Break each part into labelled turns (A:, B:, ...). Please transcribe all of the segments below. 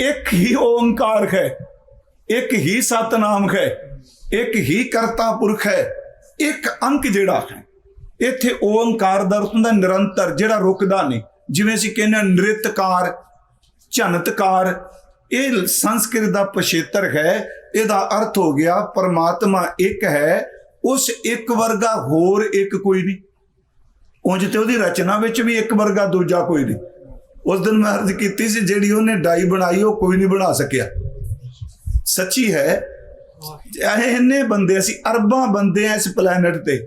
A: ਇੱਕ ਹੀ ਓੰਕਾਰ ਹੈ, ਇੱਕ ਹੀ ਸਤਨਾਮ ਹੈ, ਇੱਕ ਹੀ ਕਰਤਾ ਪੁਰਖ ਹੈ, ਇੱਕ ਅੰਕ ਜਿਹੜਾ ਹੈ, ਇੱਥੇ ਓੰਕਾਰ ਦਾ ਅਰਥ ਹੁੰਦਾ ਨਿਰੰਤਰ, ਜਿਹੜਾ ਰੁਕਦਾ ਨਹੀਂ। ਜਿਵੇਂ ਅਸੀਂ ਕਹਿੰਦੇ ਹਾਂ ਨ੍ਰਿਤਕਾਰ, ਝਨਤਕਾਰ, ਇਹ ਸੰਸਕ੍ਰਿਤ ਦਾ ਪਛੇਤਰ ਹੈ, ਇਹਦਾ ਅਰਥ ਹੋ ਗਿਆ ਪਰਮਾਤਮਾ ਇੱਕ ਹੈ, ਉਸ ਇੱਕ ਵਰਗਾ ਹੋਰ ਇੱਕ ਕੋਈ ਨਹੀਂ। ਉਂਝ ਤੇ ਉਹਦੀ ਰਚਨਾ ਵਿੱਚ ਵੀ ਇੱਕ ਵਰਗਾ ਦੂਜਾ ਕੋਈ ਨਹੀਂ। ਉਸ ਦਿਨ ਮੈਂ ਅਰਜ਼ ਕੀਤੀ ਸੀ, ਜਿਹੜੀ ਉਹਨੇ ਡਾਈ ਬਣਾਈ, ਉਹ ਕੋਈ ਨਹੀਂ ਬਣਾ ਸਕਿਆ। ਸੱਚੀ ਹੈ ਇਹਨੇ ਬੰਦੇ, ਅਸੀਂ ਅਰਬਾਂ ਬੰਦੇ ਆ ਇਸ ਪਲੈਨਟ ਤੇ।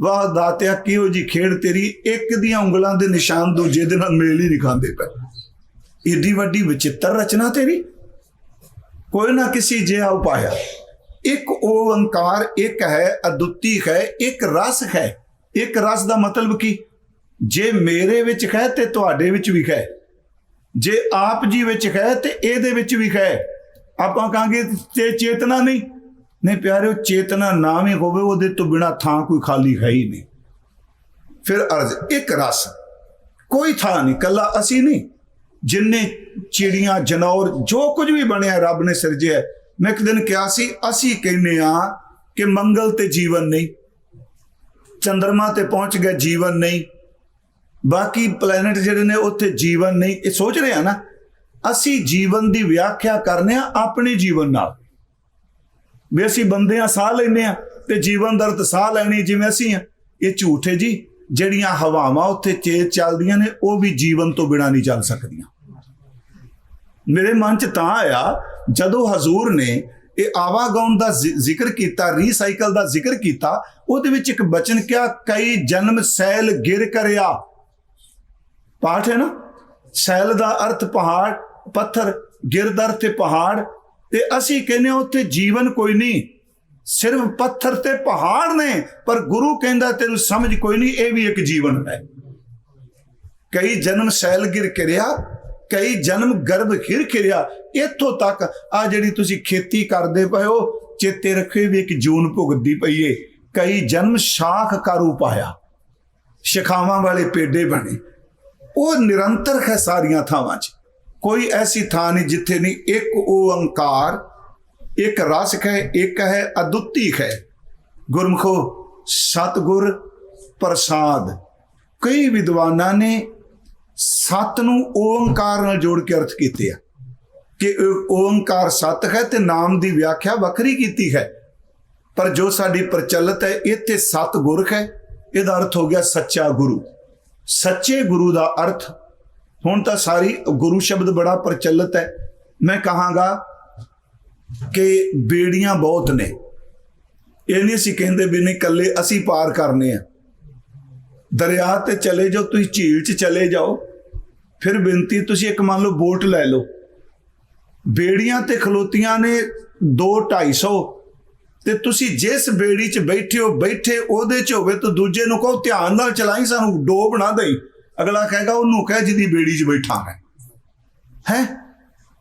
A: ਵਾਹ, ਦਾਤਿਆ, ਕਿਹੋ ਜੀ ਖੇਡ ਤੇਰੀ, ਇੱਕ ਦੀਆਂ ਉਂਗਲਾਂ ਦੇ ਨਿਸ਼ਾਨ ਦੂਜੇ ਦੇ ਨਾਲ ਮੇਲ ਹੀ ਨਹੀਂ ਖਾਂਦੇ ਪਏ। ਏਡੀ ਵੱਡੀ ਵਿਚਿੱਤਰ ਰਚਨਾ ਤੇਰੀ। ਕੋਈ ਨਾ ਕਿਸੇ ਜਿਹਾ ਉਪਾਇਆ ਇੱਕ ਓੰਕਾਰ ਇੱਕ ਹੈ ਅਦੁੱਤੀ ਹੈ, ਇੱਕ ਰਸ ਹੈ। ਇੱਕ ਰਸ ਦਾ ਮਤਲਬ ਕੀ? ਜੇ ਮੇਰੇ ਵਿੱਚ ਹੈ ਤੇ ਤੁਹਾਡੇ ਵਿੱਚ ਵੀ ਹੈ ਜੇ ਆਪ ਜੀ ਵਿੱਚ ਹੈ ਤੇ ਇਹਦੇ ਵਿੱਚ ਵੀ ਹੈ ਆਪਾਂ ਕਹਾਂਗੇ ਤੇ ਚੇਤਨਾ ਨਹੀਂ। ਨਹੀਂ ਪਿਆਰਿਓ, ਚੇਤਨਾ ਨਾ ਵੀ ਹੋਵੇ, ਉਹਦੇ ਤੋਂ ਬਿਨਾ ਥਾਂ ਕੋਈ ਖਾਲੀ ਹੈ ਹੀ ਨਹੀਂ। ਫਿਰ ਅਰਜ਼, ਇੱਕ ਰਸ, ਕੋਈ ਥਾਂ ਨਹੀਂ ਕੱਲਾ ਅਸੀਂ ਨਹੀਂ। ਜਿੰਨੇ ਚਿੜੀਆਂ, ਜਨੌਰ, ਜੋ ਕੁਝ ਵੀ ਬਣਿਆ ਰੱਬ ਨੇ ਸਿਰਜਿਆ ਮੈਂ ਇੱਕ ਦਿਨ ਕਿਹਾ ਸੀ, ਅਸੀਂ ਕਹਿੰਦੇ ਆ ਕਿ ਮੰਗਲ ਤੇ ਜੀਵਨ ਨਹੀਂ ਚੰ드ਰਮਾ ਤੇ ਪਹੁੰਚ ਗਿਆ ਜੀਵਨ ਨਹੀਂ। ਬਾਕੀ ਪਲੈਨਟ ਜਿਹੜੇ ਨੇ ਉੱਥੇ ਜੀਵਨ ਨਹੀਂ, ਇਹ ਸੋਚ ਰਹੇ ਆ ਨਾ, ਅਸੀਂ ਜੀਵਨ ਦੀ ਵਿਆਖਿਆ ਕਰਨੇ ਆ ਆਪਣੇ ਜੀਵਨ ਨਾਲ। ਵੀ ਅਸੀਂ ਬੰਦੇ ਆ ਸਾਹ ਲੈਨੇ ਆ ਤੇ ਜੀਵਨ ਦਰਦ ਸਾਹ ਲੈਣੀ ਜਿਵੇਂ ਅਸੀਂ ਆ, ਇਹ ਝੂਠ ਹੈ ਜੀ। ਜਿਹੜੀਆਂ ਹਵਾਵਾਂ ਉੱਥੇ ਚੇਤ ਚੱਲਦੀਆਂ ਨੇ, ਉਹ ਵੀ ਜੀਵਨ ਤੋਂ ਬਿਨਾ ਨਹੀਂ ਚੱਲ ਸਕਦੀਆਂ। ਮੇਰੇ ਮਨ 'ਚ ਤਾਂ ਆਇਆ, ਜਦੋਂ ਹਜ਼ੂਰ ਨੇ ਇਹ ਆਵਾਗਾਉਣ ਦਾ ਜ਼ਿਕਰ ਕੀਤਾ ਰੀਸਾਈਕਲ ਦਾ ਜ਼ਿਕਰ ਕੀਤਾ, ਉਹਦੇ ਵਿੱਚ ਇੱਕ ਬਚਨ ਕਿਹਾ, ਕਈ ਜਨਮ ਸੈਲ ਗਿਰ ਕਰਿਆ। ਪਾਠ ਹੈ ਨਾ? ਸੈਲ ਦਾ ਅਰਥ ਪਹਾੜ, ਪੱਥਰ ਗਿਰਦਰ ਤੇ ਪਹਾੜ, ਤੇ ਅਸੀਂ ਕਹਿੰਦੇ ਹਾਂ ਉੱਥੇ ਜੀਵਨ ਕੋਈ ਨਹੀਂ। ਸਿਰਫ ਪੱਥਰ ਤੇ ਪਹਾੜ ਨੇ, ਪਰ ਗੁਰੂ ਕਹਿੰਦਾ ਤੈਨੂੰ ਸਮਝ ਕੋਈ ਨਹੀਂ, ਇਹ ਵੀ ਇੱਕ ਜੀਵਨ ਹੈ। ਕਈ ਜਨਮ ਸੈਲ ਗਿਰ ਕਿਰਿਆ ਕਈ ਜਨਮ ਗਰਭ ਖਿਰ ਕਿਰਿਆ ਇੱਥੋਂ ਤੱਕ ਆ ਜਿਹੜੀ ਤੁਸੀਂ ਖੇਤੀ ਕਰਦੇ ਪਏ ਹੋ, ਚੇਤੇ ਰੱਖੇ ਵੀ ਇੱਕ ਜੂਨ ਭੁਗਦੀ ਪਈ ਏ। ਕਈ ਜਨਮ ਸ਼ਾਖ ਕਾਰੂ ਪਾਇਆ, ਸ਼ਿਖਾਵਾਂ ਵਾਲੇ ਪੇਡੇ ਬਣੇ ਉਹ ਨਿਰੰਤਰ ਹੈ ਸਾਰੀਆਂ ਥਾਵਾਂ 'ਚ। ਕੋਈ ਐਸੀ ਥਾਂ ਨਹੀਂ ਜਿੱਥੇ ਨਹੀਂ ਇੱਕ ਓੰਕਾਰ ਇੱਕ ਰਸਕ ਹੈ, ਇੱਕ ਹੈ, ਅਦੁੱਤੀ ਹੈ। ਗੁਰਮਖੋ, ਸਤਗੁਰ ਪ੍ਰਸਾਦ। ਕਈ ਵਿਦਵਾਨਾਂ ਨੇ ਸਤ ਨੂੰ ਓੰਕਾਰ ਨਾਲ ਜੋੜ ਕੇ ਅਰਥ ਕੀਤੇ ਆ। ਕਿ ਓ- ਓੰਕਾਰ ਸਤ ਹੈ ਤੇ ਨਾਮ ਦੀ ਵਿਆਖਿਆ ਵੱਖਰੀ ਕੀਤੀ ਹੈ। ਪਰ ਜੋ ਸਾਡੀ ਪ੍ਰਚਲਿਤ ਹੈ ਇੱਥੇ ਸਤ ਗੁਰ ਹੈ। ਇਹਦਾ ਅਰਥ ਹੋ ਗਿਆ ਸੱਚਾ ਗੁਰੂ। ਸੱਚੇ ਗੁਰੂ ਦਾ ਅਰਥ। ਹੁਣ ਤਾਂ ਸਾਰੀ ਗੁਰੂ ਸ਼ਬਦ ਬੜਾ ਪ੍ਰਚਲਿਤ ਹੈ। ਮੈਂ ਕਹਾਂਗਾ ਕਿ ਬੇੜੀਆਂ ਬਹੁਤ ਨੇ। ਇਹ ਨਹੀਂ ਅਸੀਂ ਕਹਿੰਦੇ ਵੀ ਨਹੀਂ ਇਕੱਲੇ ਅਸੀਂ ਪਾਰ ਕਰਨੇ ਆ। ਦਰਿਆ ਤੇ ਚਲੇ ਜਾਓ, ਤੁਸੀਂ ਝੀਲ 'ਚ ਚਲੇ ਜਾਓ। ਫਿਰ ਬੇਨਤੀ, ਤੁਸੀਂ ਇੱਕ ਮੰਨ ਲਓ ਬੋਟ ਲੈ ਲਓ। ਬੇੜੀਆਂ ਤੇ ਖਲੋਤੀਆਂ ਨੇ 2 250 ਤੇ ਤੁਸੀਂ ਜਿਸ ਬੇੜੀ 'ਚ ਬੈਠੇ ਹੋ, ਬੈਠੇ ਉਹਦੇ 'ਚ ਹੋਵੇ ਤਾਂ ਦੂਜੇ ਨੂੰ ਕਹੋ, ਧਿਆਨ ਨਾਲ ਚਲਾਈ ਸਾਨੂੰ, ਡੋਬ ਨਾ ਦੇਈ। ਅਗਲਾ ਕਹੇਗਾ, ਉਹਨੂੰ ਕਹਿ ਜਿਹਦੀ ਬੇੜੀ 'ਚ ਬੈਠਾ ਹੈ। ਹੈ?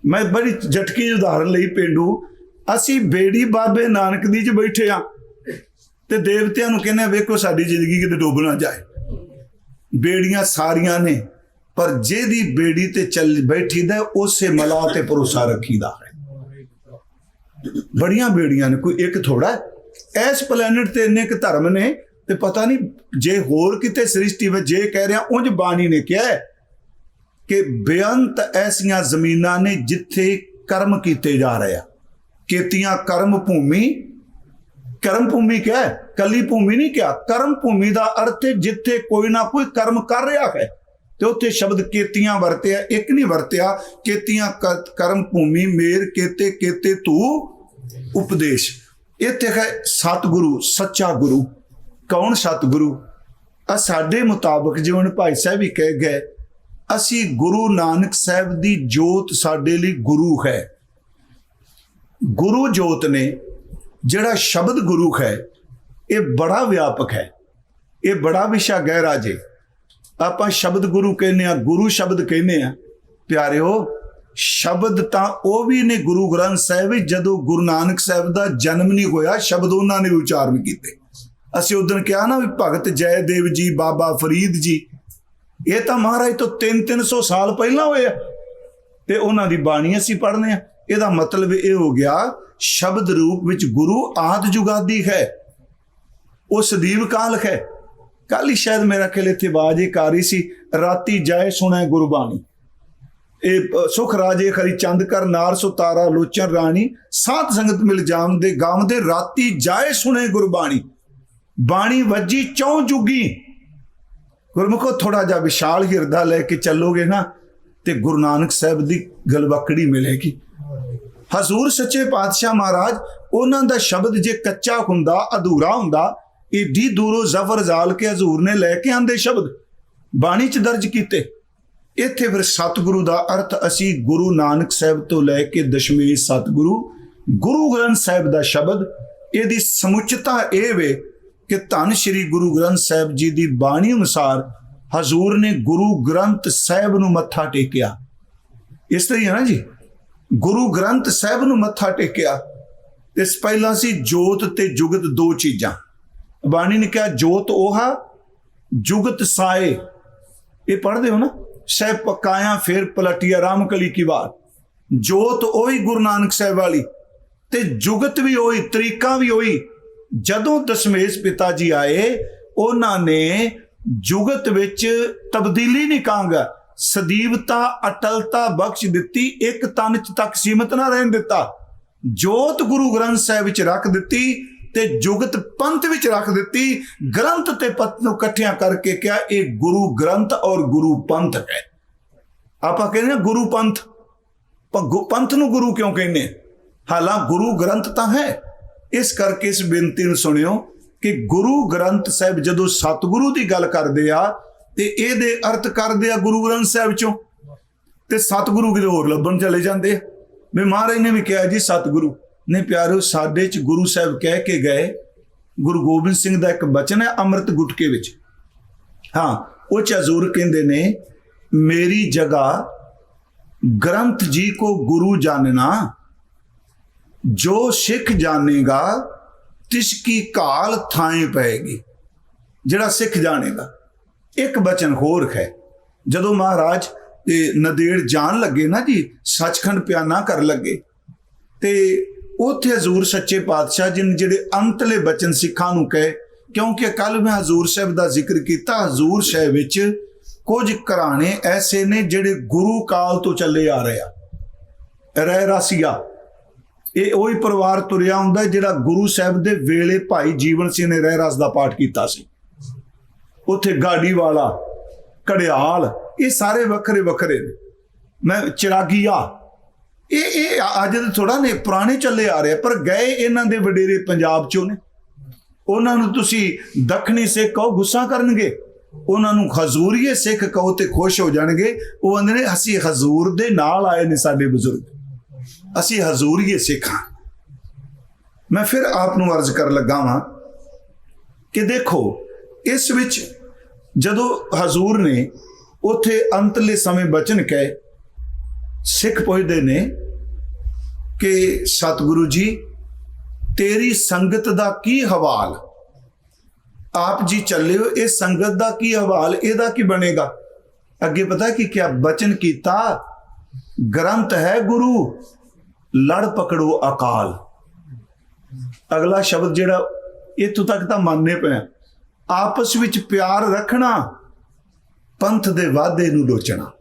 A: ਮੈਂ ਬੜੀ ਝਟਕੀ ਉਦਾਹਰਨ ਲਈ ਪਿੰਡੂ। ਅਸੀਂ ਬੇੜੀ ਬਾਬੇ ਨਾਨਕ ਦੀ 'ਚ ਬੈਠੇ ਆ ਤੇ ਦੇਵਤਿਆਂ ਨੂੰ ਕਹਿੰਦੇ ਵੇਖੋ ਸਾਡੀ ਜ਼ਿੰਦਗੀ ਕਿਤੇ ਡੁੱਬ ਨਾ ਜਾਏ। ਬੇੜੀਆਂ ਸਾਰੀਆਂ ਨੇ, ਪਰ ਜਿਹਦੀ ਬੇੜੀ ਤੇ ਚੱਲ ਬੈਠੀ ਦਾ, ਉਸੇ ਮਲਾਹ ਤੇ ਭਰੋਸਾ ਰੱਖੀਦਾ ਬੜੀਆਂ ਬੇੜੀਆਂ ਨੇ, ਕੋਈ ਇੱਕ ਥੋੜਾ ਹੈ। ਇਸ ਪਲੈਨਟ ਤੇ ਇੰਨੇ ਕੁ ਧਰਮ ਨੇ ਤੇ ਪਤਾ ਨਹੀਂ ਜੇ ਹੋਰ ਕਿਤੇ ਸ੍ਰਿਸ਼ਟੀ ਵਿੱਚ ਜੇ ਕਹਿ ਰਿਹਾ, ਉਂਝ ਬਾਣੀ ਨੇ ਕਿਹਾ ਕਿ ਬੇਅੰਤ ਐਸੀਆਂ ਜ਼ਮੀਨਾਂ ਨੇ ਜਿੱਥੇ ਕਰਮ ਕੀਤੇ ਜਾ ਰਹੇ ਆ। ਕੀਤੀਆਂ ਕਰਮ ਭੂਮੀ ਕਰਮ ਭੂਮੀ ਕਿਹਾ ਹੈ, ਕੱਲੀ ਭੂਮੀ ਨਹੀਂ ਕਿਹਾ। ਕਰਮ ਭੂਮੀ ਦਾ ਅਰਥ ਹੈ ਜਿੱਥੇ ਕੋਈ ਨਾ ਕੋਈ ਕਰਮ ਕਰ ਰਿਹਾ ਹੈ ਤੇ ਉੱਥੇ ਸ਼ਬਦ ਕੀਤੀਆਂ ਵਰਤਿਆ, ਇੱਕ ਨਹੀਂ ਵਰਤਿਆ। ਕੀਤੀਆਂ ਕ- ਕਰਮ ਭੂਮੀ ਮੇਰ ਕੀਤੇ ਕੀਤੇ ਤੂੰ ਉਪਦੇਸ਼। ਇੱਥੇ ਹੈ ਸਤਿਗੁਰੂ, ਸੱਚਾ ਗੁਰੂ। ਕੌਣ ਸਤਿਗੁਰੂ? ਆ ਸਾਡੇ ਮੁਤਾਬਕ ਜਿਵੇਂ ਭਾਈ ਸਾਹਿਬ ਵੀ ਕਹਿ ਗਏ, ਅਸੀਂ ਗੁਰੂ ਨਾਨਕ ਸਾਹਿਬ ਦੀ ਜੋਤ ਸਾਡੇ ਲਈ ਗੁਰੂ ਹੈ। ਗੁਰੂ ਜੋਤ ਨੇ ਜਿਹੜਾ ਸ਼ਬਦ ਗੁਰੂ ਹੈ, ਇਹ ਬੜਾ ਵਿਆਪਕ ਹੈ। ਇਹ ਬੜਾ ਵਿਸ਼ਾ ਗਹਿਰਾ ਜੇ। ਆਪਾਂ ਸ਼ਬਦ ਗੁਰੂ ਕਹਿੰਦੇ ਆ ਗੁਰੂ ਸ਼ਬਦ ਕਹਿੰਦੇ ਆ ਪਿਆਰਿਓ ਸ਼ਬਦ ਤਾਂ ਉਹ ਵੀ ਨੇ ਗੁਰੂ ਗ੍ਰੰਥ ਸਾਹਿਬ ਵਿੱਚ ਜਦੋਂ ਗੁਰੂ ਨਾਨਕ ਸਾਹਿਬ ਦਾ ਜਨਮ ਨਹੀਂ ਹੋਇਆ, ਸ਼ਬਦ ਉਹਨਾਂ ਨੇ ਉਚਾਰਨ ਕੀਤੇ। ਅਸੀਂ ਉਦੋਂ ਕਿਹਾ ਨਾ ਵੀ ਭਗਤ ਜੈ ਦੇਵ ਜੀ, ਬਾਬਾ ਫਰੀਦ ਜੀ, ਇਹ ਤਾਂ ਮਹਾਰਾਜ ਤੋਂ 3-300 ਸਾਲ ਪਹਿਲਾਂ ਹੋਏ ਆ, ਤੇ ਉਹਨਾਂ ਦੀ ਬਾਣੀ ਅਸੀਂ ਪੜ੍ਹਨੇ ਆ। ਇਹਦਾ ਮਤਲਬ ਇਹ ਹੋ ਗਿਆ, ਸ਼ਬਦ ਰੂਪ ਵਿੱਚ ਗੁਰੂ ਆਦ ਜੁਗਾਦੀ ਹੈ, ਉਹ ਸਦੀਵ ਕਾਲਕ ਹੈ। ਕੱਲ ਹੀ ਸ਼ਾਇਦ ਮੇਰਾ ਖਿਆਲ ਇੱਥੇ ਆਵਾਜ਼ ਕਾਰੀ ਸੀ, ਰਾਤੀ ਜਾਏ ਸੁਣੈ ਗੁਰਬਾਣੀ। ਇਹ ਸੁਖ ਰਾਜੇ ਖਰੀ ਚੰਦ ਕਰ ਨਾਰ ਸੁਤਾਰਾ, ਲੋਚਨ ਰਾਣੀ, ਸਾਧ ਸੰਗਤ ਮਿਲ ਜਾਮ ਦੇ ਗਾਮ ਦੇ ਰਾਤੀ ਜਾਏ ਸੁਣੇ ਗੁਰਬਾਣੀ। ਬਾਣੀ ਵੱਜੀ ਚੌਂ ਜੁਗੀ। ਗੁਰਮੁਖੋ ਥੋੜਾ ਜਿਹਾ ਵਿਸ਼ਾਲ ਹਿਰਦਾ ਲੈ ਕੇ ਚੱਲੋਗੇ ਨਾ, ਤੇ ਗੁਰੂ ਨਾਨਕ ਸਾਹਿਬ ਦੀ ਗਲਵਕੜੀ ਮਿਲੇਗੀ। ਹਜ਼ੂਰ ਸੱਚੇ ਪਾਤਸ਼ਾਹ ਮਹਾਰਾਜ, ਉਹਨਾਂ ਦਾ ਸ਼ਬਦ ਜੇ ਕੱਚਾ ਹੁੰਦਾ, ਅਧੂਰਾ ਹੁੰਦਾ, ਏਡੀ ਦੂਰੋਂ ਜ਼ਫਰ ਜ਼ਾਲ ਕੇ ਹਜ਼ੂਰ ਨੇ ਲੈ ਕੇ ਆਂਦੇ ਸ਼ਬਦ। ਬਾਣੀ ਚ ਦਰਜ ਕੀਤੇ। ਇੱਥੇ ਫਿਰ ਸਤਿਗੁਰੂ ਦਾ ਅਰਥ ਅਸੀਂ ਗੁਰੂ ਨਾਨਕ ਸਾਹਿਬ ਤੋਂ ਲੈ ਕੇ ਦਸ਼ਮੇਸ਼ ਸਤਿਗੁਰੂ, ਗੁਰੂ ਗ੍ਰੰਥ ਸਾਹਿਬ ਦਾ ਸ਼ਬਦ, ਇਹਦੀ ਸਮੁੱਚਤਾ ਇਹ ਵੇ ਕਿ ਧੰਨ ਸ਼੍ਰੀ ਗੁਰੂ ਗ੍ਰੰਥ ਸਾਹਿਬ ਜੀ ਦੀ ਬਾਣੀ ਅਨੁਸਾਰ ਹਜ਼ੂਰ ਨੇ ਗੁਰੂ ਗ੍ਰੰਥ ਸਾਹਿਬ ਨੂੰ ਮੱਥਾ ਟੇਕਿਆ। ਇਸ ਤਰ੍ਹਾਂ ਹੀ ਹੈ ਨਾ ਜੀ? ਗੁਰੂ ਗ੍ਰੰਥ ਸਾਹਿਬ ਨੂੰ ਮੱਥਾ ਟੇਕਿਆ। ਇਸ ਪਹਿਲਾਂ ਸੀ ਜੋਤ ਤੇ ਜੁਗਤ ਦੋ ਚੀਜ਼ਾਂ। ਬਾਣੀ ਨੇ ਕਿਹਾ ਜੋਤ ਉਹ ਉਹਾ ਜੁਗਤ ਸਾਏ। ਇਹ ਪੜ੍ਹਦੇ ਹੋ ਨਾ? ਸਹਿਬ ਪਕਾਇਆ, ਫਿਰ ਪਲਟਿਆ ਰਾਮ ਕਲੀ ਕੀ ਬਾਤ। ਜੋਤ ਉਹੀ ਗੁਰੂ ਨਾਨਕ ਸਾਹਿਬ ਵਾਲੀ, ਤੇ ਜੁਗਤ ਵੀ ਉਹੀ, ਤਰੀਕਾ ਵੀ ਉਹੀ। ਜਦੋਂ ਦਸ਼ਮੇਸ਼ ਪਿਤਾ ਜੀ ਆਏ, ਉਹਨਾਂ ਨੇ ਜੁਗਤ ਵਿੱਚ ਤਬਦੀਲੀ ਨਹੀਂ ਕਾਂਗਾ। ਸਦੀਵਤਾ, ਅਟਲਤਾ ਬਖਸ਼ ਦਿੱਤੀ, ਇੱਕ ਤਨ ਚ ਤੱਕ ਸੀਮਤ ਨਾ ਰਹਿਣ ਦਿੱਤਾ। ਜੋਤ ਗੁਰੂ ਗ੍ਰੰਥ ਸਾਹਿਬ ਵਿੱਚ ਰੱਖ ਦਿੱਤੀ ਤੇ ਜੁਗਤ ਪੰਥ ਵਿੱਚ ਰੱਖ ਦਿੱਤੀ, ਗ੍ਰੰਥ ਤੇ ਪਤ ਨੂੰ ਇਕੱਠਿਆਂ ਕਰਕੇ ਕਿਹਾ, ਇਹ ਗੁਰੂ ਗ੍ਰੰਥ ਔਰ ਗੁਰੂ ਪੰਥ ਹੈ। ਆਪਾਂ ਕਹਿੰਦੇ ਹਾਂ ਗੁਰੂ ਪੰਥ। ਪਰ ਗੁ- ਪੰਥ ਨੂੰ ਗੁਰੂ ਕਿਉਂ ਕਹਿੰਦੇ ਹਾਲਾਂ ਗੁਰੂ ਗ੍ਰੰਥ ਤਾਂ ਹੈ। ਇਸ ਕਰਕੇ ਇਸ ਬੇਨਤੀ ਨੂੰ ਸੁਣਿਓ ਕਿ ਗੁਰੂ ਗ੍ਰੰਥ ਸਾਹਿਬ ਜਦੋਂ ਸਤਿਗੁਰੂ ਦੀ ਗੱਲ ਕਰਦੇ ਆ, ਤੇ ਇਹਦੇ ਅਰਥ ਕਰਦੇ ਆ ਗੁਰੂ ਗ੍ਰੰਥ ਸਾਹਿਬ ਚੋਂ। ਤੇ ਸਤਿਗੁਰੂ ਕਿਤੇ ਹੋਰ ਲੱਭਣ ਚਲੇ ਜਾਂਦੇ ਆ। ਵੀ ਮਹਾਰਾਜ ਨੇ ਵੀ ਕਿਹਾ ਜੀ, ਸਤਿਗੁਰੂ ਨੇ ਪਿਆਰਿਓ ਸਾਡੇ ਚ ਗੁਰੂ ਸਾਹਿਬ ਕਹਿ ਕੇ ਗਏ, ਗੁਰੂ ਗੋਬਿੰਦ ਸਿੰਘ ਦਾ ਇੱਕ ਬਚਨ ਹੈ ਅੰਮ੍ਰਿਤ ਗੁਟਕੇ ਵਿੱਚ। ਹਾਂ, ਉਹ ਚ ਕਹਿੰਦੇ ਨੇ, ਮੇਰੀ ਜਗ੍ਹਾ ਗ੍ਰੰਥ ਜੀ ਕੋ ਗੁਰੂ ਜਾਣਨਾ, ਜੋ ਸਿੱਖ ਜਾਣੇਗਾ, ਤਿਸ ਕੀ ਕਾਲ ਥਾਂ ਪਏਗੀ। ਜਿਹੜਾ ਸਿੱਖ ਜਾਣੇਗਾ। ਇੱਕ ਬਚਨ ਹੋਰ ਹੈ, ਜਦੋਂ ਮਹਾਰਾਜ ਇਹ ਨਦੇੜ ਜਾਣ ਲੱਗੇ ਨਾ ਜੀ, ਸੱਚਖੰਡ ਪਿਆਨਾ ਕਰ ਲੱਗੇ, ਤੇ ਉੱਥੇ ਹਜ਼ੂਰ ਸੱਚੇ ਪਾਤਸ਼ਾਹ ਜੀ ਨੇ ਜਿਹੜੇ ਅੰਤਲੇ ਬਚਨ ਸਿੱਖਾਂ ਨੂੰ ਕਹੇ, ਕਿਉਂਕਿ ਕੱਲ ਮੈਂ ਹਜ਼ੂਰ ਸਾਹਿਬ ਦਾ ਜ਼ਿਕਰ ਕੀਤਾ, ਹਜ਼ੂਰ ਸਾਹਿਬ ਵਿੱਚ ਕੁਝ ਘਰਾਣੇ ਐਸੇ ਨੇ ਜਿਹੜੇ ਗੁਰੂ ਕਾਲ ਤੋਂ ਚੱਲੇ ਆ ਰਹੇ ਆ। ਰਹਿ ਰਸੀਆ ਇਹ ਉਹੀ ਪਰਿਵਾਰ ਤੁਰਿਆ ਹੁੰਦਾ ਜਿਹੜਾ ਗੁਰੂ ਸਾਹਿਬ ਦੇ ਵੇਲੇ ਭਾਈ ਜੀਵਨ ਸਿੰਘ ਨੇ ਰਹਿ ਰਸ ਦਾ ਪਾਠ ਕੀਤਾ ਸੀ। ਉੱਥੇ ਗਾੜੀ ਵਾਲਾ ਕੜਿਆਲ ਇਹ ਸਾਰੇ ਵੱਖਰੇ ਵੱਖਰੇ ਨੇ। ਮੈਂ ਚਿਰਾਗੀਆ ਇਹ ਇਹ ਅੱਜ ਦੇ ਥੋੜਾ ਨੇ ਪੁਰਾਣੇ ਚੱਲੇ ਆ ਰਹੇ, ਪਰ ਗਏ ਇਹਨਾਂ ਦੇ ਵਡੇਰੇ ਪੰਜਾਬ ਚੋਂ ਨੇ। ਉਹਨਾਂ ਨੂੰ ਤੁਸੀਂ ਦੱਖਣੀ ਸਿੱਖ ਕਹੋ, ਗੁੱਸਾ ਕਰਨਗੇ। ਉਹਨਾਂ ਨੂੰ ਹਜ਼ੂਰੀਏ ਸਿੱਖ ਕਹੋ ਤੇ ਖੁਸ਼ ਹੋ ਜਾਣਗੇ। ਉਹ ਕਹਿੰਦੇ ਨੇ, ਅਸੀਂ ਹਜ਼ੂਰ ਦੇ ਨਾਲ ਆਏ ਨੇ ਸਾਡੇ ਬਜ਼ੁਰਗ। ਅਸੀਂ ਹਜ਼ੂਰੀਏ ਸਿੱਖ ਹਾਂ। ਮੈਂ ਫਿਰ ਆਪ ਨੂੰ ਅਰਜ਼ ਕਰਨ ਲੱਗਾ ਵਾਂ ਕਿ ਦੇਖੋ, ਇਸ ਵਿੱਚ ਜਦੋਂ ਹਜ਼ੂਰ ਨੇ, ਉਥੇ ਅੰਤਲੇ ਸਮੇਂ ਬਚਨ ਕਹੇ ਸਿੱਖ ਪੁੱਛਦੇ ਨੇ ਕਿ ਸਤਿਗੁਰੂ ਜੀ, ਤੇਰੀ ਸੰਗਤ ਦਾ ਕੀ ਹਵਾਲ? ਆਪ ਜੀ ਚੱਲੇ ਹੋ ਇਹ ਸੰਗਤ ਦਾ ਕੀ ਹਵਾਲ? ਇਹਦਾ ਕੀ ਬਣੇਗਾ? ਅੱਗੇ ਪਤਾ ਕਿ ਕਿਆ ਬਚਨ ਕੀਤਾ, ਗ੍ਰੰਥ ਹੈ ਗੁਰੂ, ਲੜ ਪਕੜੋ ਅਕਾਲ। ਅਗਲਾ ਸ਼ਬਦ ਜਿਹੜਾ ਇੱਥੋਂ ਤੱਕ ਤਾਂ ਮੰਨਨੇ ਪਏ ਆਪਸ ਵਿੱਚ ਪਿਆਰ ਰੱਖਣਾ, ਪੰਥ ਦੇ ਵਾਅਦੇ ਨੂੰ ਲੋਚਣਾ।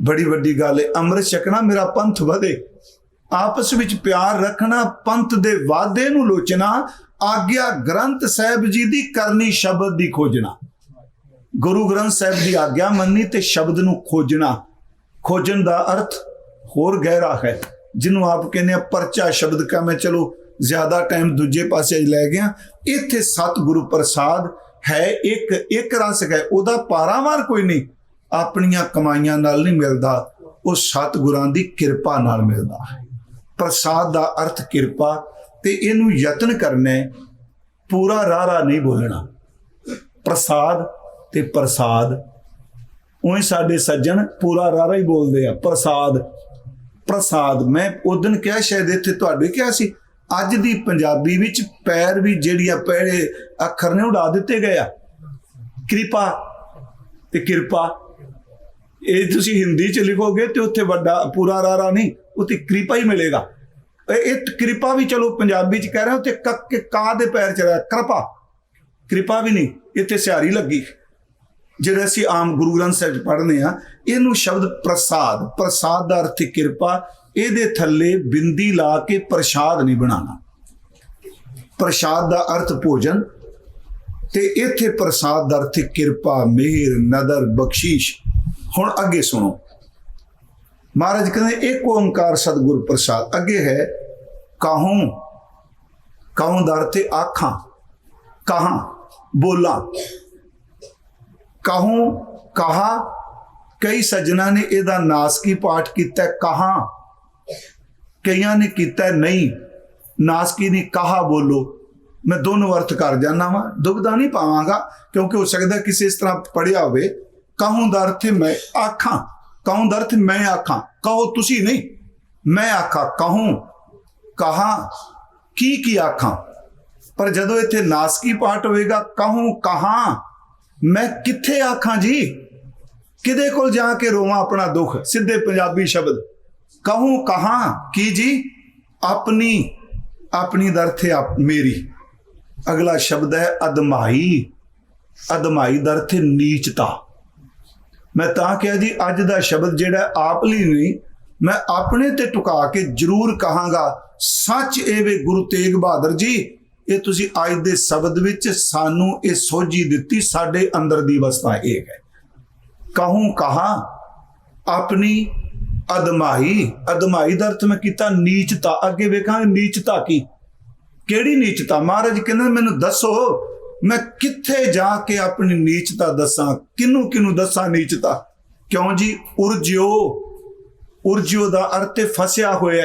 A: ਬੜੀ ਵੱਡੀ ਗੱਲ ਹੈ ਅੰਮ੍ਰਿਤ ਛਕਣਾ ਮੇਰਾ ਪੰਥ ਵਧੇ। ਆਪਸ ਵਿੱਚ ਪਿਆਰ ਰੱਖਣਾ, ਪੰਥ ਦੇ ਵਾਅਦੇ ਨੂੰ ਲੋਚਣਾ, ਆਗਿਆ ਗ੍ਰੰਥ ਸਾਹਿਬ ਜੀ ਦੀ ਕਰਨੀ ਸ਼ਬਦ ਦੀ ਖੋਜਣਾ। ਗੁਰੂ ਗ੍ਰੰਥ ਸਾਹਿਬ ਦੀ ਆਗਿਆ ਮੰਨਣੀ ਤੇ ਸ਼ਬਦ ਨੂੰ ਖੋਜਣਾ। ਖੋਜਣ ਦਾ ਅਰਥ ਹੋਰ ਗਹਿਰਾ ਹੈ। ਜਿਹਨੂੰ ਆਪ ਕਹਿੰਦੇ ਆ, ਪਰਚਾ ਸ਼ਬਦ ਕਾ ਮੈਂ ਚਲੋ ਜ਼ਿਆਦਾ ਟਾਈਮ ਦੂਜੇ ਪਾਸੇ ਲੈ ਗਿਆ। ਇੱਥੇ ਸਤਿਗੁਰੂ ਪ੍ਰਸਾਦ ਹੈ, ਇੱਕ ਇੱਕ ਰਸ ਹੈ। ਉਹਦਾ ਪਾਰਾਵਾਰ ਕੋਈ ਨਹੀਂ। ਆਪਣੀਆਂ ਕਮਾਈਆਂ ਨਾਲ ਨਹੀਂ ਮਿਲਦਾ, ਉਹ ਸਤਿਗੁਰਾਂ ਦੀ ਕਿਰਪਾ ਨਾਲ ਮਿਲਦਾ। ਹੈ ਪ੍ਰਸਾਦ ਦਾ ਅਰਥ ਕਿਰਪਾ ਤੇ ਇਹਨੂੰ ਯਤਨ ਕਰਨਾ ਪੂਰਾ ਰਾਰਾ ਨਹੀਂ ਬੋਲਣਾ। ਪ੍ਰਸਾਦ ਤੇ ਪ੍ਰਸਾਦ, ਉਹੀ ਸਾਡੇ ਸੱਜਣ ਪੂਰਾ ਰਾਰਾ ਹੀ ਬੋਲਦੇ ਆ, ਪ੍ਰਸਾਦ ਪ੍ਰਸਾਦ। ਮੈਂ ਉਦੋਂ ਕਿਹਾ, ਸ਼ਾਇਦ ਇੱਥੇ ਤੁਹਾਡੇ ਕਿਹਾ ਸੀ, ਅੱਜ ਦੀ ਪੰਜਾਬੀ ਵਿੱਚ ਪੈਰ ਵੀ ਜਿਹੜੀਆਂ ਪਹਿਲੇ ਅੱਖਰ ਨੇ, ਉਡਾ ਦਿੱਤੇ ਗਏ ਆ। ਕਿਰਪਾ ਤੇ ਕਿਰਪਾ। ਇਹ ਤੁਸੀਂ ਹਿੰਦੀ ਚ ਲਿਖੋਗੇ ਤੇ ਉੱਥੇ ਵੱਡਾ, ਪੂਰਾ ਰਾਰਾ ਨਹੀਂ, ਉੱਥੇ ਕਿਰਪਾ ਹੀ ਮਿਲੇਗਾ। ਇਹ ਕਿਰਪਾ ਵੀ ਚਲੋ ਪੰਜਾਬੀ ਚ ਕਹਿ ਰਹੇ, ਉੱਥੇ ਕੱਕ ਕੇ ਕਾ ਦੇ ਪੈਰ ਚ ਰਿਹਾ ਕਿਰਪਾ। ਕਿਰਪਾ ਵੀ ਨਹੀਂ, ਇੱਥੇ ਸਿਆਰੀ ਲੱਗੀ। ਜਿਹੜੇ ਅਸੀਂ ਆਮ ਗੁਰੂ ਗ੍ਰੰਥ ਸਾਹਿਬ ਪੜ੍ਹਨੇ ਆ, ਇਹਨੂੰ ਸ਼ਬਦ ਪ੍ਰਸਾਦ ਪ੍ਰਸਾਦ ਦਾ ਅਰਥ ਕਿਰਪਾ, ਇਹਦੇ ਥੱਲੇ ਬਿੰਦੀ ਲਾ ਕੇ ਪ੍ਰਸ਼ਾਦ ਨਹੀਂ ਬਣਾਉਣਾ। ਪ੍ਰਸ਼ਾਦ ਦਾ ਅਰਥ ਭੋਜਨ, ਤੇ ਇੱਥੇ ਪ੍ਰਸਾਦ ਦਾ ਅਰਥ ਕਿਰਪਾ, ਮਿਹਰ, ਨਦਰ, ਬਖਸ਼ੀਸ਼। ਹੁਣ ਅੱਗੇ ਸੁਣੋ। ਮਹਾਰਾਜ ਕਹਿੰਦੇ ਇੱਕ ਓੰਕਾਰ ਸਤਿਗੁਰ ਪ੍ਰਸਾਦ ਅੱਗੇ ਹੈ ਕਾਹੂੰ? ਕਾਹੂੰ ਦਰ ਤੇ ਆਖਾਂ? ਕਹਾਂ? ਬੋਲਾਂ। ਕਹੂੰ? ਕਹਾ? ਕਈ ਸੱਜਣਾ ਨੇ ਇਹਦਾ ਨਾਸਕੀ ਪਾਠ ਕੀਤਾ ਹੈ, ਕਹਾਂ? ਕਈਆਂ ਨੇ ਕੀਤਾ ਨਹੀਂ। ਨਾਸਕੀ ਨੇ ਕਹਾ ਬੋਲੋ? ਮੈਂ ਦੋਨੋਂ ਅਰਥ ਕਰ ਜਾਣਾ ਵਾਂ। ਦੁਬਦਾ ਨਹੀਂ ਪਾਵਾਂਗਾ ਕਿਉਂਕਿ ਹੋ ਸਕਦਾ ਕਿਸੇ ਇਸ ਤਰ੍ਹਾਂ ਪੜਿਆ ਹੋਵੇ। ਕਹੂੰ ਦਾ ਅਰਥ ਮੈਂ ਆਖਾਂ? ਕਹੂੰ ਦਾ ਅਰਥ ਮੈਂ ਆਖਾਂ? ਕਹੋ ਤੁਸੀਂ ਨਹੀਂ, ਮੈਂ ਆਖਾਂ, ਕਹੂੰ, ਕਹਾ, ਕੀ ਕੀ ਆਖਾਂ? ਪਰ ਜਦੋਂ ਇੱਥੇ ਨਾਸਕੀ ਪਾਠ ਹੋਵੇਗਾ, ਕਹੂੰ, ਕਹਾਂ, ਮੈਂ ਕਿੱਥੇ ਆਖਾਂ ਜੀ? ਕਿਹਦੇ ਕੋਲ ਜਾ ਕੇ ਰੋਵਾਂ ਆਪਣਾ ਦੁੱਖ? ਸਿੱਧੇ ਪੰਜਾਬੀ ਸ਼ਬਦ, ਕਹੂੰ, ਕਹਾਂ, ਕੀ ਜੀ? ਆਪਣੀ ਆਪਣੀ ਦਾ ਅਰਥ ਹੈ ਆਪ- ਮੇਰੀ। ਅਗਲਾ ਸ਼ਬਦ ਹੈ ਅਦਮਾਈ। ਅਦਮਾਈ ਦਾ ਅਰਥ ਨੀਚਤਾ। ਮੈਂ ਤਾਂ ਕਿਹਾ ਜੀ, ਅੱਜ ਦਾ ਸ਼ਬਦ ਜਿਹੜਾ ਆਪ ਲਈ ਨਹੀਂ, ਮੈਂ ਆਪਣੇ ਤੇ ਟੁਕਾ ਕੇ ਜ਼ਰੂਰ ਕਹਾਂਗਾ, ਸੱਚ ਇਹ ਵੇ ਗੁਰੂ ਤੇਗ ਬਹਾਦਰ ਜੀ, ਇਹ ਤੁਸੀਂ ਅੱਜ ਦੇ ਸ਼ਬਦ ਵਿੱਚ ਸਾਨੂੰ ਇਹ ਸੋਝੀ ਦਿੱਤੀ, ਸਾਡੇ ਅੰਦਰ ਦੀ ਅਵਸਥਾ ਇਹ ਹੈ। ਕਹੂੰ ਕਹਾ, ਆਪਣੀ ਅਦਮਾਈ ਅਦਮਾਈ ਦਾ ਅਰਥ ਮੈਂ ਕੀਤਾ ਨੀਚਤਾ, ਅੱਗੇ ਵੇਖਾਂਗੇ ਨੀਚਤਾ ਕੀ, ਕਿਹੜੀ ਨੀਚਤਾ? ਮਹਾਰਾਜ ਕਹਿੰਦੇ ਮੈਨੂੰ ਦੱਸੋ ਮੈਂ ਕਿੱਥੇ ਜਾ ਕੇ ਆਪਣੀ ਨੀਚਤਾ ਦੱਸਾਂ? ਕਿਨੂੰ ਕਿਨੂੰ ਦੱਸਾਂ ਨੀਚਤਾ? ਕਿਉਂ ਜੀ? ਉਰਜਿਓ। ਉਰਜਿਓ ਦਾ ਅਰਥ ਫਸਿਆ ਹੋਇਆ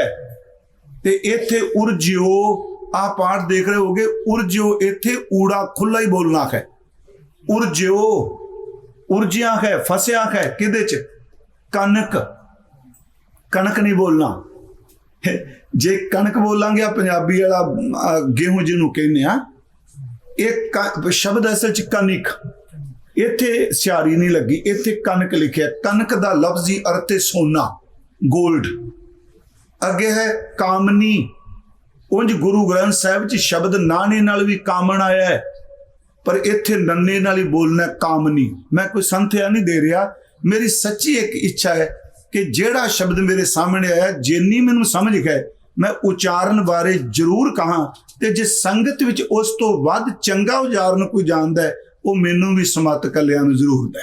A: ਤੇ ਇੱਥੇ ਉਰਜਿਓ ਆ ਪਾਠ ਦੇਖ ਰਹੇ ਹੋਗੇ ਉਰਜਿਓ ਇੱਥੇ ਊੜਾ ਖੁੱਲਾ ਹੀ ਬੋਲਣਾ ਹੈ। ਉਰਜਿਓ ਉਰਜਿਆ ਹੈ ਫਸਿਆ ਹੈ ਕਿਹਦੇ ਚ? ਕਣਕ। ਕਣਕ ਨਹੀਂ ਬੋਲਣਾ। ਜੇ ਕਣਕ ਬੋਲਾਂਗੇ ਆ ਪੰਜਾਬੀ ਵਾਲਾ ਅਹ, ਗੇਹੂੰ ਜਿਹਨੂੰ ਕਹਿੰਦੇ ਆ ਇਹ ਕ- ਸ਼ਬਦ ਅਸਲ ਚ ਕਨਿਕ। ਇੱਥੇ ਸਿਆਰੀ ਨਹੀਂ ਲੱਗੀ, ਇੱਥੇ ਕਣਕ ਲਿਖਿਆ। ਕਣਕ ਦਾ ਲਫ਼ਜ਼ੀ ਅਰਥ ਹੈ ਸੋਨਾ 골ਡ ਅੱਗੇ ਹੈ ਕਾਮਨੀ। ਉਂਝ ਗੁਰੂ ਗ੍ਰੰਥ ਸਾਹਿਬ ਚ ਸ਼ਬਦ ਨਾਣੇ ਨਾਲ ਵੀ ਕਾਮਣ ਆਇਆ ਹੈ, ਪਰ ਇੱਥੇ ਨੰਨੇ ਨਾਲ ਹੀ ਬੋਲਣਾ ਕਾਮਨੀ। ਮੈਂ ਕੋਈ ਸੰਥਿਆ ਨਹੀਂ ਦੇ ਰਿਹਾ। ਮੇਰੀ ਸੱਚੀ ਇੱਕ ਇੱਛਾ ਹੈ ਕਿ ਜਿਹੜਾ ਸ਼ਬਦ ਮੇਰੇ ਸਾਹਮਣੇ ਆਇਆ ਜਿੰਨੀ ਮੈਨੂੰ ਸਮਝ ਗਏ ਮੈਂ ਉਚਾਰਨ ਬਾਰੇ ਜ਼ਰੂਰ ਕਹਾਂ ਤੇ ਜੇ ਸੰਗਤ ਵਿੱਚ ਉਸ ਤੋਂ ਵੱਧ ਚੰਗਾ ਉਚਾਰਨ ਕੋਈ ਜਾਣਦਾ ਹੈ, ਉਹ ਮੈਨੂੰ ਵੀ ਸਮਤ ਕੱਲਿਆਂ ਨੂੰ ਜ਼ਰੂਰ ਦੇ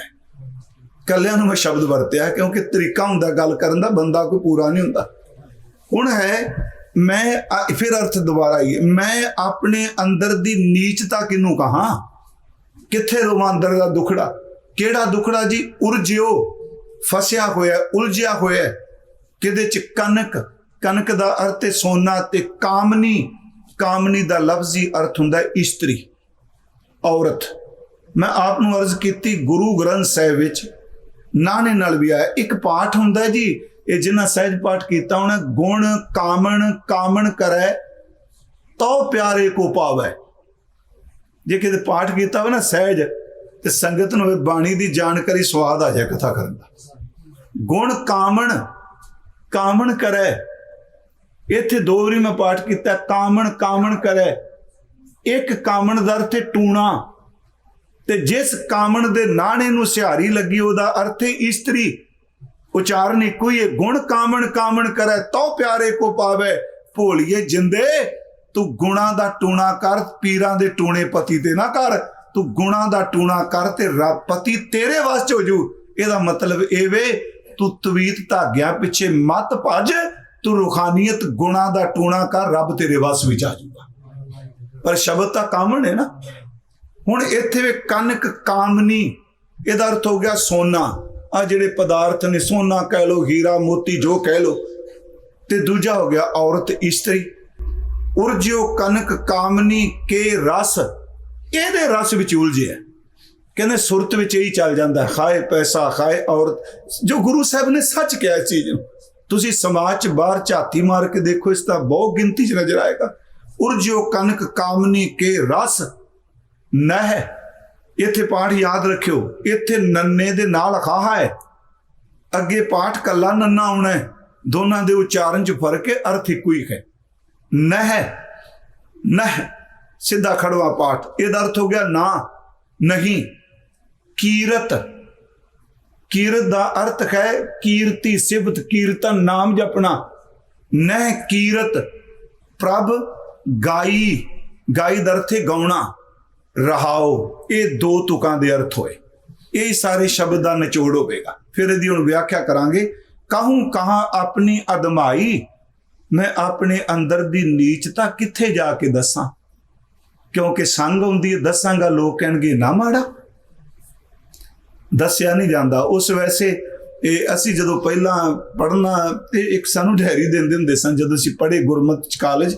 A: ਕੱਲਿਆਂ ਨੂੰ ਮੈਂ ਸ਼ਬਦ ਵਰਤਿਆ ਕਿਉਂਕਿ ਤਰੀਕਾ ਹੁੰਦਾ ਗੱਲ ਕਰਨ ਦਾ, ਬੰਦਾ ਕੋਈ ਪੂਰਾ ਨਹੀਂ ਹੁੰਦਾ। ਹੁਣ ਹੈ, ਮੈਂ ਫਿਰ ਅਰਥ ਦੁਬਾਰਾ ਆਈਏ। ਮੈਂ ਆਪਣੇ ਅੰਦਰ ਦੀ ਨੀਚਤਾ ਕਿਨੂੰ ਕਹਾਂ? ਕਿੱਥੇ ਰੋਵਾਂ ਅੰਦਰ ਦਾ ਦੁਖੜਾ? ਕਿਹੜਾ ਦੁਖੜਾ ਜੀ? ਉਰਜਿਓ ਫਸਿਆ ਹੋਇਆ, ਉਲਝਿਆ ਹੋਇਆ ਹੈ। ਕਿਹਦੇ ਚ ਕਨਕ ਕਨਕ ਦਾ ਅਰਥ ਹੈ ਸੋਨਾ ਤੇ ਕਾਮਨੀ ਕਾਮਨੀ ਦਾ ਲਫ਼ਜ਼ੀ ਅਰਥ ਹੁੰਦਾ ਹੈ ਇਸਤਰੀ, ਔਰਤ। ਮੈਂ ਆਪ ਨੂੰ ਅਰਜ਼ ਕੀਤੀ, ਗੁਰੂ ਗ੍ਰੰਥ ਸਾਹਿਬ ਵਿੱਚ ਨਾਨੇ ਨਾਲ ਵੀ ਆਇਆ। ਇੱਕ ਪਾਠ ਹੁੰਦਾ ਜੀ, ਇਹ ਜਿਨ੍ਹਾਂ ਸਹਿਜ ਪਾਠ ਕੀਤਾ ਉਹਨਾਂ ਗੁਣ, ਕਾਮਣ ਕਾਮਣ ਕਰੈ, ਤਉ ਪਿਆਰੇ ਕੋ ਪਾਵੈ। ਜੇ ਕਿਤੇ ਪਾਠ ਕੀਤਾ ਹੋਵੇ ਨਾ ਸਹਿਜ, ਤੇ ਸੰਗਤ ਨੂੰ ਬਾਣੀ ਦੀ ਜਾਣਕਾਰੀ, ਸਵਾਦ ਆ ਜਾਏ ਕਥਾ ਕਰਨ ਦਾ। ਗੁਣ ਕਾਮਣ ਕਾਮਣ ਕਰੈ ਇੱਥੇ ਦੋ ਵਾਰੀ ਮੈਂ ਪਾਠ ਕੀਤਾ, ਕਾਮਣ ਕਾਮਣ ਕਰੈ। ਇੱਕ ਕਾਮਣ ਦਾ ਅਰਥ ਟੂਣਾ। ਤੇ ਜਿਸ ਕਾਮਣ ਦੇ ਨਾਣੇ ਨੂੰ ਸਿਹਾਰੀ ਲੱਗੀ, ਉਹਦਾ ਅਰਥ ਹੈ ਇਸਤਰੀ। ਉਚਾਰਨ ਇੱਕੋ ਹੀ ਹੈ, ਗੁਣ ਕਾਮਣ ਕਾਮਣ ਕਰੈ, ਤਉ ਪਿਆਰੇ ਕੋ ਪਾਵੇ। ਭੋਲੀਏ ਜਿੰਦੇ, ਤੂੰ ਗੁਣਾ ਦਾ ਟੂਣਾ ਕਰ, ਪੀਰਾਂ ਦੇ ਟੂਣੇ ਪਤੀ ਤੇ ਨਾ ਕਰ। ਤੂੰ ਗੁਣਾ ਦਾ ਟੂਣਾ ਕਰ ਤੇ ਰੱਬ ਪਤੀ ਤੇਰੇ ਵਾਸਤੇ ਹੋ ਜੂ। ਇਹਦਾ ਮਤਲਬ ਇਹ ਵੇ, ਤੂੰ ਤਵੀਤ ਧਾਗਿਆਂ ਪਿੱਛੇ ਮਤ ਭੱਜ। ਤੂੰ ਰੂਹਾਨੀਅਤ ਗੁਣਾ ਦਾ ਟੂਣਾ ਕਰ, ਰੱਬ ਤੇਰੇ ਵਾਸ ਵਿੱਚ ਆ ਜੂਗਾ ਪਰ ਸ਼ਬਦ ਤਾਂ ਕਾਮਣ ਹੈ ਨਾ। ਹੁਣ ਇੱਥੇ ਵੀ ਕਨਕ ਕਾਮਨੀ, ਇਹਦਾ ਅਰਥ ਹੋ ਗਿਆ ਸੋਨਾ। ਆ ਜਿਹੜੇ ਪਦਾਰਥ ਨੇ, ਸੋਨਾ ਕਹਿ ਲੋ ਹੀਰਾ, ਮੋਤੀ, ਜੋ ਕਹਿ ਲੋ ਤੇ ਦੂਜਾ ਹੋ ਗਿਆ ਔਰਤ, ਇਸਤਰੀ। ਉਰਜਿਓ ਕਨਕ ਕਾਮਨੀ ਕੇ ਰਸ। ਇਹਦੇ ਰਸ ਵਿੱਚ ਉਲਝਿਆ ਕਹਿੰਦੇ ਸੁਰਤ ਵਿੱਚ ਇਹੀ ਚੱਲ ਜਾਂਦਾ ਖਾਏ ਪੈਸਾ, ਖਾਏ ਔਰਤ। ਜੋ ਗੁਰੂ ਸਾਹਿਬ ਨੇ ਸੱਚ ਕਿਹਾ ਇਸ ਚੀਜ਼ ਨੂੰ। ਤੁਸੀਂ ਸਮਾਜ ਚ ਬਾਹਰ ਝਾਤੀ ਮਾਰ ਕੇ ਦੇਖੋ, ਇਸ ਦਾ ਬਹੁਤ ਗਿਣਤੀ ਚ ਨਜ਼ਰ ਆਏਗਾ। ਉਰਜਿਓ ਕਨਕ ਕਾਮਨੀ ਕੇ ਰਸ, ਨਹਿ, ਇੱਥੇ ਪਾਠ ਯਾਦ ਰੱਖਿਓ। ਇੱਥੇ ਨੰਨੇ ਦੇ ਨਾਲ ਅਖਾਹਾ ਹੈ। ਅੱਗੇ ਪਾਠ ਕੱਲਾ ਨੰਨਾ ਆਉਣਾ ਹੈ। ਦੋਨਾਂ ਦੇ ਉਚਾਰਨ 'ਚ ਫ਼ਰਕ ਹੈ, ਅਰਥ ਇੱਕੋ ਹੀ ਹੈ। ਨਹਿ ਨਹਿ, ਸਿੱਧਾ ਖੜਵਾ ਪਾਠ। ਇਹਦਾ ਅਰਥ ਹੋ ਗਿਆ ਨਾ, ਨਹੀਂ, ਕੀਰਤ। ਕੀਰਤ ਦਾ ਅਰਥ ਹੈ ਕੀਰਤੀ ਸਿਫਤ, ਕੀਰਤਨ ਨਾਮ ਜਪਣਾ। ਨਹਿ ਕੀਰਤ ਪ੍ਰਭ ਗਾਈ ਗਾਈ ਦਾ ਅਰਥ ਹੈ ਗਾਉਣਾ, ਰਹਾਓ। ਇਹ ਦੋ ਤੁਕਾਂ ਦੇ ਅਰਥ ਹੋਏ। ਇਹ ਸਾਰੇ ਸ਼ਬਦ ਦਾ ਨਿਚੋੜ ਹੋਵੇਗਾ। ਫਿਰ ਇਹਦੀ ਹੁਣ ਵਿਆਖਿਆ ਕਰਾਂਗੇ। ਕਹੂੰ ਕਹਾ ਆਪਣੀ ਅਦਮਾਈ, ਮੈਂ ਆਪਣੇ ਅੰਦਰ ਦੀ ਨੀਚਤਾ ਕਿੱਥੇ ਜਾ ਕੇ ਦੱਸਾਂ? ਕਿਉਂਕਿ ਸੰਗ ਹੁੰਦੀ ਹੈ, ਦੱਸਾਂਗਾ, ਲੋਕ ਕਹਿਣਗੇ, ਨਾ ਮਾੜਾ ਦੱਸਿਆ ਨਹੀਂ ਜਾਂਦਾ। ਉਸ ਵੈਸੇ ਇਹ ਅਸੀਂ ਜਦੋਂ ਪਹਿਲਾਂ ਪੜ੍ਹਨਾ ਤੇ ਇੱਕ ਸਾਨੂੰ ਡਾਇਰੀ ਦਿੰਦੇ ਹੁੰਦੇ ਸਨ, ਜਦੋਂ ਅਸੀਂ ਪੜ੍ਹੇ ਗੁਰਮਤਿ ਕਾਲਜ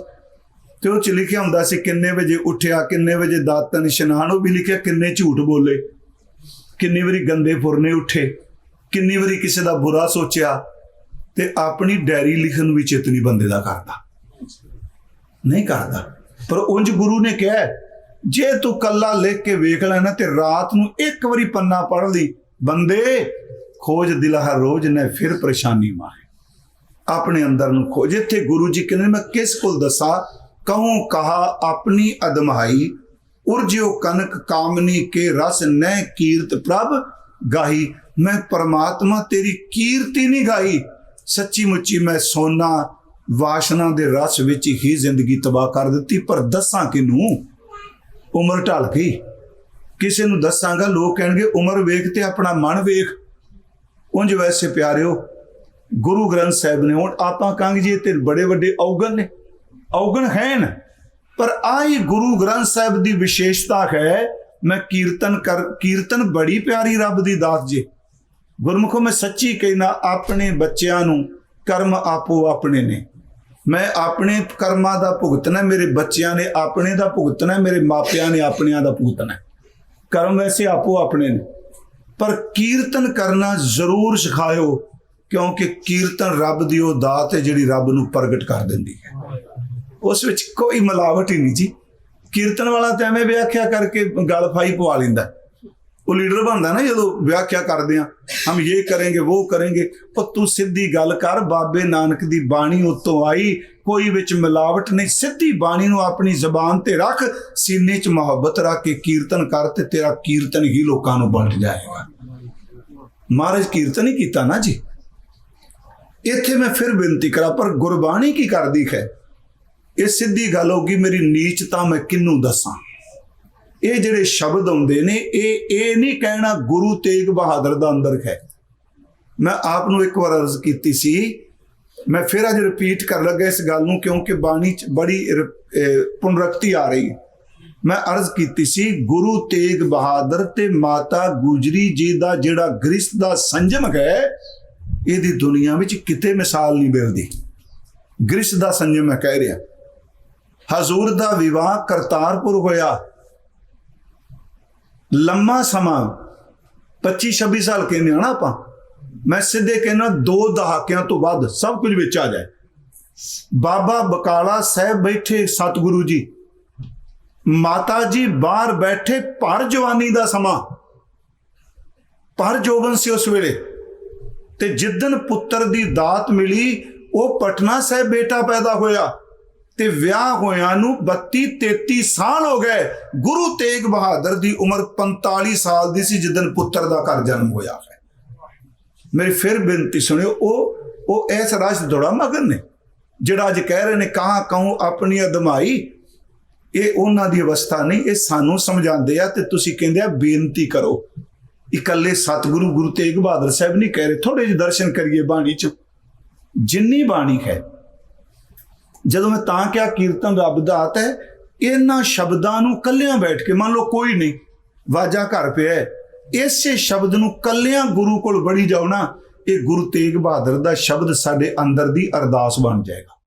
A: ਤੇ ਉਹ ਚ ਲਿਖਿਆ ਹੁੰਦਾ ਸੀ, ਕਿੰਨੇ ਵਜੇ ਉੱਠਿਆ, ਕਿੰਨੇ ਵਜੇ ਦਾਤਨ ਇਸ਼ਨਾਨ, ਉਹ ਵੀ ਲਿਖਿਆ ਕਿੰਨੇ ਝੂਠ ਬੋਲੇ, ਕਿੰਨੀ ਵਾਰੀ ਗੰਦੇ ਫੁਰਨੇ ਉੱਠੇ, ਕਿੰਨੀ ਵਾਰੀ ਕਿਸੇ ਦਾ ਬੁਰਾ ਸੋਚਿਆ, ਤੇ ਆਪਣੀ ਡਾਇਰੀ ਲਿਖਣ ਵੀ ਚਿੱਤ ਨਹੀਂ ਬੰਦੇ ਦਾ ਕਰਦਾ ਨਹੀਂ ਕਰਦਾ। ਪਰ ਉਂਝ ਗੁਰੂ ਨੇ ਕਿਹਾ ਜੇ ਤੂੰ ਕੱਲਾ ਲਿਖ ਕੇ ਵੇਖ ਲੈਣਾ ਤੇ ਰਾਤ ਨੂੰ ਇੱਕ ਵਾਰੀ ਪੰਨਾ ਪੜ੍ਹ ਲਈ, ਬੰਦੇ, ਖੋਜ ਦਿਲ ਹਰ ਰੋਜ਼ ਨੇ, ਫਿਰ ਪਰੇਸ਼ਾਨੀ ਮਾਹੇ ਆਪਣੇ ਅੰਦਰ ਨੂੰ ਖੋਜ। ਇੱਥੇ ਗੁਰੂ ਜੀ ਕਹਿੰਦੇ ਮੈਂ ਕਿਸ ਕੋਲ ਦੱਸਾਂ? ਕਹੂੰ ਕਹਾ, ਆਪਣੀ ਅਦਮਾਈ, ਉਰਜਿਓ ਕਨਕ ਕਾਮਨੀ ਕੇ ਰਸ ਨਹਿ ਕੀਰਤ ਪ੍ਰਭ ਗਾਈ ਮੈਂ ਪਰਮਾਤਮਾ ਤੇਰੀ ਕੀਰਤੀ ਨਹੀਂ ਗਾਈ ਸੱਚੀ ਮੁੱਚੀ ਮੈਂ ਸੋਨਾ, ਵਾਸ਼ਨਾ ਦੇ ਰਸ ਵਿੱਚ ਹੀ ਜ਼ਿੰਦਗੀ ਤਬਾਹ ਕਰ ਦਿੱਤੀ, ਪਰ ਦੱਸਾਂ ਕਿਨੂੰ ਉਮਰ ਢਲ ਗਈ। ਕਿਸੇ ਨੂੰ ਦੱਸਾਂਗਾ, ਲੋਕ ਕਹਿਣਗੇ, ਉਮਰ ਵੇਖ ਤੇ ਆਪਣਾ ਮਨ ਵੇਖ। ਉਂਝ ਵੈਸੇ ਪਿਆਰਿਓ, ਗੁਰੂ ਗ੍ਰੰਥ ਸਾਹਿਬ ਨੇ ਹੁਣ ਆਪਾਂ ਕਹਾਂਗੇ ਜੀ ਤੇ ਬੜੇ ਵੱਡੇ ਔਗਣ ਨੇ। ਔਗਣ ਹਨ, ਪਰ ਆਹੀ ਗੁਰੂ ਗ੍ਰੰਥ ਸਾਹਿਬ ਦੀ ਵਿਸ਼ੇਸ਼ਤਾ ਹੈ, ਮੈਂ ਕੀਰਤਨ ਕਰ, ਕੀਰਤਨ ਬੜੀ ਪਿਆਰੀ ਰੱਬ ਦੀ ਦਾਤ ਜੇ। ਗੁਰਮੁਖੋ, ਮੈਂ ਸੱਚੀ ਕਹਿਣਾ ਆਪਣੇ ਬੱਚਿਆਂ ਨੂੰ ਕਰਮ ਆਪੋ ਆਪਣੇ ਨੇ। ਮੈਂ ਆਪਣੇ ਕਰਮਾਂ ਦਾ ਭੁਗਤਣਾ ਮੇਰੇ ਬੱਚਿਆਂ ਨੇ ਆਪਣੇ ਦਾ ਭੁਗਤਣਾ ਮੇਰੇ ਮਾਪਿਆਂ ਨੇ ਆਪਣਿਆਂ ਦਾ ਭੁਗਤਣਾ ਕਰਮ ਵੈਸੇ ਆਪੋ ਆਪਣੇ ਨੇ, ਪਰ ਕੀਰਤਨ ਕਰਨਾ ਜ਼ਰੂਰ ਸਿਖਾਇਓ, ਕਿਉਂਕਿ ਕੀਰਤਨ ਰੱਬ ਦੀ ਉਹ ਦਾਤ ਹੈ ਜਿਹੜੀ ਰੱਬ ਨੂੰ ਪ੍ਰਗਟ ਕਰ ਦਿੰਦੀ ਹੈ। ਉਸ ਵਿੱਚ ਕੋਈ ਮਿਲਾਵਟ ਹੀ ਨਹੀਂ ਜੀ। ਕੀਰਤਨ ਵਾਲਾ ਤਾਂ ਐਵੇਂ ਵਿਆਖਿਆ ਕਰਕੇ ਗਲ ਫਾਈ ਪਵਾ ਲੈਂਦਾ। ਉਹ ਲੀਡਰ ਬਣਦਾ ਨਾ ਜਦੋਂ ਵਿਆਖਿਆ ਕਰਦੇ ਆ ਹਮ ਇਹ ਕਰਾਂਗੇ ਉਹ ਕਰਾਂਗੇ ਪਰ ਤੂੰ ਸਿੱਧੀ ਗੱਲ ਕਰ, ਬਾਬੇ ਨਾਨਕ ਦੀ ਬਾਣੀ ਉਤੋਂ ਆਈ, ਕੋਈ ਵਿੱਚ ਮਿਲਾਵਟ ਨਹੀਂ, ਸਿੱਧੀ ਬਾਣੀ ਨੂੰ ਆਪਣੀ ਜ਼ਬਾਨ ਤੇ ਰੱਖ, ਸੀਨੇ 'ਚ ਮੁਹੱਬਤ ਰੱਖ ਕੇ ਕੀਰਤਨ ਕਰ ਤੇ ਤੇਰਾ ਕੀਰਤਨ ਹੀ ਲੋਕਾਂ ਨੂੰ ਵੰਡ ਜਾਏਗਾ। ਮਹਾਰਾਜ ਕੀਰਤਨ ਹੀ ਕੀਤਾ ਨਾ ਜੀ। ਇੱਥੇ ਮੈਂ ਫਿਰ ਬੇਨਤੀ ਕਰਾਂ, ਪਰ ਗੁਰਬਾਣੀ ਕੀ ਕਰਦੀ ਹੈ ਇਹ ਸਿੱਧੀ ਗੱਲ ਹੋਗੀ ਮੇਰੀ ਨੀਚਤਾ ਮੈਂ ਕਿੰਨੂੰ ਦੱਸਾਂ? ਇਹ ਜਿਹੜੇ ਸ਼ਬਦ ਆਉਂਦੇ ਨੇ, ਇਹ ਇਹ ਨਹੀਂ ਕਹਿਣਾ ਗੁਰੂ ਤੇਗ ਬਹਾਦਰ ਦਾ ਅੰਦਰ ਹੈ। ਮੈਂ ਆਪ ਨੂੰ ਇੱਕ ਵਾਰ ਅਰਜ਼ ਕੀਤੀ ਸੀ, ਮੈਂ ਫਿਰ ਅੱਜ ਰਿਪੀਟ ਕਰਨ ਲੱਗਾ ਇਸ ਗੱਲ ਨੂੰ, ਕਿਉਂਕਿ ਬਾਣੀ ਚ ਬੜੀ ਪੁਨਰਕਤੀ ਆ ਰਹੀ ਹੈ। ਮੈਂ ਅਰਜ਼ ਕੀਤੀ ਸੀ, ਗੁਰੂ ਤੇਗ ਬਹਾਦਰ ਤੇ ਮਾਤਾ ਗੁਜਰੀ ਜੀ ਦਾ ਜਿਹੜਾ ਗ੍ਰਿਸ਼ਤ ਦਾ ਸੰਜਮ ਹੈ, ਇਹਦੀ ਦੁਨੀਆ ਵਿੱਚ ਕਿਤੇ ਮਿਸਾਲ ਨਹੀਂ ਮਿਲਦੀ। ਗ੍ਰਿਸ਼ਤ ਦਾ ਸੰਜਮ ਮੈਂ ਕਹਿ ਰਿਹਾ। ਹਜ਼ੂਰ ਦਾ ਵਿਵਾਹ ਕਰਤਾਰਪੁਰ ਹੋਇਆ। ਲੰਮਾ ਸਮਾਂ 25 26 ਸਾਲ ਕਹਿੰਦੇ ਆ ਨਾ ਆਪਾਂ, ਮੈਂ ਸਿੱਧੇ ਕਹਿੰਦਾ ਦੋ ਦਹਾਕਿਆਂ ਤੋਂ ਵੱਧ ਸਭ ਕੁਝ ਵਿੱਚ ਆ ਜਾਏ। ਬਾਬਾ ਬਕਾਲਾ ਸਾਹਿਬ ਬੈਠੇ ਸਤਿਗੁਰੂ ਜੀ। ਮਾਤਾ ਜੀ ਬਾਹਰ ਬੈਠੇ ਭਰ ਜਵਾਨੀ ਦਾ ਸਮਾਂ। ਭਰ ਜੋਬਨ ਸੀ ਉਸ ਵੇਲੇ। ਤੇ ਜਿੱਦਨ ਪੁੱਤਰ ਦੀ ਦਾਤ ਮਿਲੀ, ਉਹ ਪਟਨਾ ਸਾਹਿਬ ਬੇਟਾ ਪੈਦਾ ਹੋਇਆ। ਤੇ ਵਿਆਹ ਹੋਇਆਂ ਨੂੰ 32 33 ਸਾਲ ਹੋ ਗਏ। ਗੁਰੂ ਤੇਗ ਬਹਾਦਰ ਦੀ ਉਮਰ 45 ਸਾਲ ਦੀ ਸੀ ਜਿੱਦਨ ਪੁੱਤਰ ਦਾ ਘਰ ਜਨਮ ਹੋਇਆ ਹੈ। ਮੇਰੀ ਫਿਰ ਬੇਨਤੀ ਸੁਣਿਓ, ਉਹ ਉਹ ਇਸ ਰਾਜ ਦੌੜਾ ਮਗਨ ਨੇ, ਜਿਹੜਾ ਅੱਜ ਕਹਿ ਰਹੇ ਨੇ, ਕਹਾਂ ਕਹੂੰ ਆਪਣੀ ਅਦਮਾਈ? ਇਹ ਉਹਨਾਂ ਦੀ ਅਵਸਥਾ ਨਹੀਂ, ਇਹ ਸਾਨੂੰ ਸਮਝਾਉਂਦੇ ਆ ਤੇ ਤੁਸੀਂ ਕਹਿੰਦੇ ਆ, ਬੇਨਤੀ ਕਰੋ। ਇਕੱਲੇ ਸਤਿਗੁਰੂ ਗੁਰੂ ਤੇਗ ਬਹਾਦਰ ਸਾਹਿਬ ਨਹੀਂ ਕਹਿ ਰਹੇ ਥੋੜੇ ਜਿਹੇ ਦਰਸ਼ਨ ਕਰੀਏ ਬਾਣੀ ਚ। ਜਿੰਨੀ ਬਾਣੀ ਹੈ ਜਦੋਂ ਮੈਂ ਤਾਂ ਕਿਹਾ ਕੀਰਤਨ ਰੱਬ ਦਾ ਆਤ ਹੈ ਇਹਨਾਂ ਸ਼ਬਦਾਂ ਨੂੰ ਕੱਲਿਆਂ ਬੈਠ ਕੇ ਮੰਨ ਲਓ ਕੋਈ ਨਹੀਂ ਵਾਜਾ ਘਰ ਪਿਆ ਹੈ, ਇਸੇ ਸ਼ਬਦ ਨੂੰ ਕੱਲਿਆਂ ਗੁਰੂ ਕੋਲ ਵੜੀ ਜਾਓ ਨਾ ਇਹ ਗੁਰੂ ਤੇਗ ਬਹਾਦਰ ਦਾ ਸ਼ਬਦ ਸਾਡੇ ਅੰਦਰ ਦੀ ਅਰਦਾਸ ਬਣ ਜਾਏਗਾ।